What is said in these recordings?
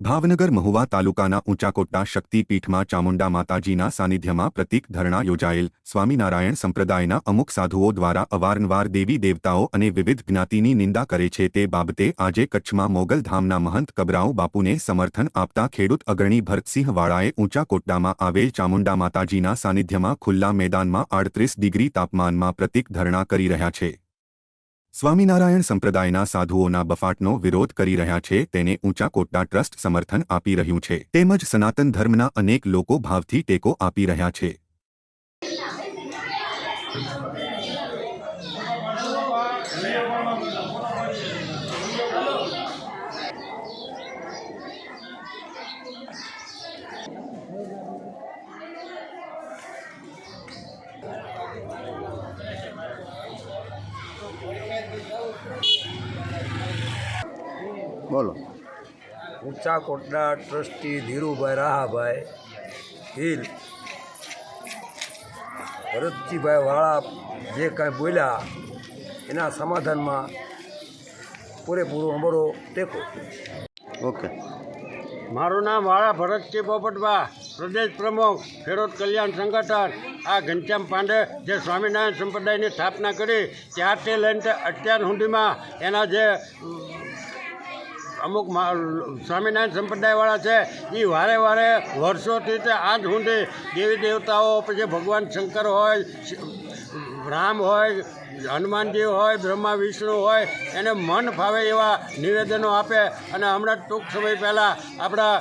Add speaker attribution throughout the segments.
Speaker 1: ભાવનગર મહુવા તાલુકાના ઊંચાકોટા શક્તિપીઠમાં ચામુંડા માતાજીના સાનિધ્યમાં પ્રતિક ધરણા યોજાયેલ. સ્વામિનારાયણ સંપ્રદાયના અમુક સાધુઓ દ્વારા અવારનવાર દેવી દેવતાઓ અને વિવિધ જ્ઞાતિની નિંદા કરે છે. તે બાબતે આજે કચ્છમાં મોગલધામના મહંત કબરાઉ બાપુને સમર્થન આપતા ખેડૂત અગ્રણી ભરતસિંહ વાળાએ ઊંચાકોટડામાં આવેલ ચામુંડા માતાજીના સાનિધ્યમાં ખુલ્લા મેદાનમાં આડત્રીસ ડિગ્રી તાપમાનમાં પ્રતિક ધરણા કરી રહ્યા છે. સ્વામિનારાયણ સંપ્રદાયના સાધુઓના બફાટનો વિરોધ કરી રહ્યા છે, તેને ઊંચા કોટડા ટ્રસ્ટ સમર્થન આપી રહ્યું છે. તેમજ સનાતન ધર્મના અનેક લોકો ભાવથી ટેકો આપી રહ્યા છે.
Speaker 2: બોલો.
Speaker 3: ઊંચા કોટના ટ્રસ્ટી ધીરુભાઈ રાહાભાઈ હિલ ભરતજીભાઈ વાળા જે કાંઈ બોલ્યા એના સમાધાનમાં પૂરેપૂરો અમારો ટેકો.
Speaker 2: ઓકે.
Speaker 4: મારું નામ વાળા ભરતજી પોપટભા પ્રદેશ પ્રમુખ ખેડૂત કલ્યાણ સંગઠન. આ ઘનશ્યામ પાંડે જે સ્વામિનારાયણ સંપ્રદાયની સ્થાપના કરી ત્યારથી લઈને અત્યાર સુધીમાં એના જે અમુક સ્વામિનારાયણ સંપ્રદાયવાળા છે એ વારે વારે વર્ષોથી તે આજ સુધી દેવી દેવતાઓ, પછી ભગવાન શંકર હોય, રામ હોય હનુમાનજી હોય, બ્રહ્મા વિષ્ણુ હોય, એને મન ફાવે એવા નિવેદનો આપે. અને હમણાં ટૂંક સમય પહેલાં આપણા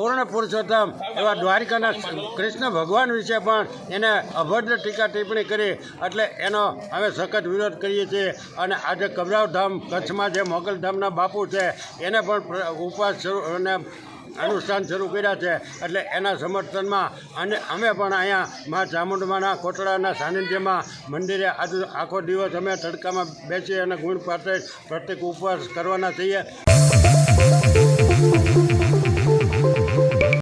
Speaker 4: પૂર્ણ પુરુષોત્તમ એવા દ્વારિકાના કૃષ્ણ ભગવાન વિશે પણ એને અભદ્ર ટીકા ટિપ્પણી કરી. એટલે એનો અમે સખત વિરોધ કરીએ છીએ. અને આજે કબરાવધામ કચ્છમાં જે મોગલધામના બાપુ છે, એને પણ ઉપવાસ શરૂ અને અનુષ્ઠાન શરૂ કર્યા છે. એટલે એના સમર્થનમાં અને અમે પણ અહીંયા મા ચામુંડમાના કોટડાના સાનિધ્યમાં મંદિરે આજે આખો દિવસ અમે તડકામાં બેસી અને ગુણ પાતે પ્રત્યેક ઉપવાસ કરવાના છીએ.